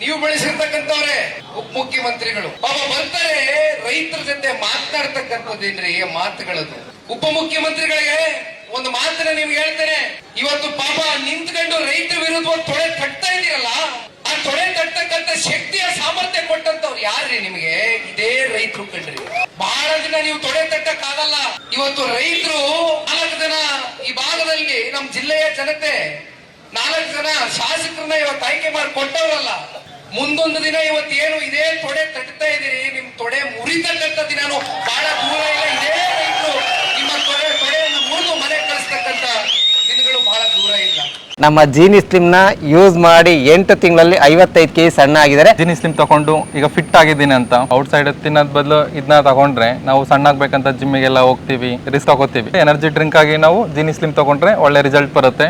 ನೀವು ಬೆಳೆಸಿರ್ತಕ್ಕಂಥವ್ರೆ ಉಪ ಮುಖ್ಯಮಂತ್ರಿಗಳು ಪಾಪ ಬರ್ತಾರೆ, ರೈತರ ಜೊತೆ ಮಾತನಾಡ್ತಕ್ಕಂಥದ್ದೇನ್ರಿ ಮಾತುಗಳದು. ಉಪಮುಖ್ಯಮಂತ್ರಿಗಳಿಗೆ ಒಂದು ಮಾತನ್ನ ನೀವು ಹೇಳ್ತೇನೆ. ಇವತ್ತು ಪಾಪ ನಿಂತ್ಕೊಂಡು ರೈತರ ವಿರುದ್ಧ ತೊಳೆ ತಟ್ತಾ ಇದ್ದೀರಲ್ಲ, ಆ ತೊಳೆ ತಟ್ಟಕ್ಕಂತ ಶಕ್ತಿಯ ಸಾಮರ್ಥ್ಯ ಕೊಟ್ಟಂತವ್ರು ಯಾರ್ರಿ ನಿಮಗೆ? ಇದೇ ರೈತರು ಕಂಡ್ರಿ ಬಹಳ ದಿನ ನೀವು ತೊಳೆ ತಟ್ಟಕ್ ಆಗಲ್ಲ ಇವತ್ತು ರೈತರು ನಾಲ್ಕು ಜನ ಈ ಭಾಗದಲ್ಲಿ ನಮ್ಮ ಜಿಲ್ಲೆಯ ಜನತೆ, ನಾಲ್ಕು ಜನ ಇವತ್ತು ಮಾಡಿ ಕೊಟ್ಟವರಲ್ಲ ಮುಂದೊಂದು ದಿನ ಇವತ್ತು ಏನು ಇದೇ ತೊಡೆ ತಟ್ತಾ ಇದೀರಿ ನಿಮ್ ತೊಡೆ ಮುರಿತಕ್ಕಂಥ ದಿನಾನು ಬಹಳ ದೂರ ಇಲ್ಲ. ಇದೇ ರೈತರು ನಿಮ್ಮ ತೊಡೆ ತೊಡೆಯನ್ನು ಮುರಿದು ಮನೆ ಕಳಿಸ್ತಕ್ಕಂತ ದಿನಗಳು ಬಹಳ ದೂರ ಇಲ್ಲ. ನಮ್ಮ ಜೀನಿ ಸ್ಲಿಮ್ನ ಯೂಸ್ ಮಾಡಿ ಎಂಟು ತಿಂಗಳಲ್ಲಿ ಐವತ್ತೈದು ಕೆ ಜಿ ಸಣ್ಣ ಆಗಿದ್ದಾರೆ. ಜಿನಿ ಸ್ಲಿಮ್ ತಗೊಂಡು ಈಗ ಫಿಟ್ ಆಗಿದ್ದೀನಿ ಅಂತ. ಔಟ್ ಸೈಡ್ ತಿನ್ನೋದ್ ಬದಲು ಇದನ್ನ ತಗೊಂಡ್ರೆ ನಾವು ಸಣ್ಣ ಆಗ್ಬೇಕಂತ ಜಿಮ್ಮಿಗೆಲ್ಲ ಹೋಗ್ತೀವಿ ರಿಸ್ಕ್ ತಗೋತೀವಿ. ಎನರ್ಜಿ ಡ್ರಿಂಕ್ ಆಗಿ ನಾವು ಜಿನಿ ಸ್ಲಿಮ್ ತಗೊಂಡ್ರೆ ಒಳ್ಳೆ ರಿಸಲ್ಟ್ ಬರುತ್ತೆ.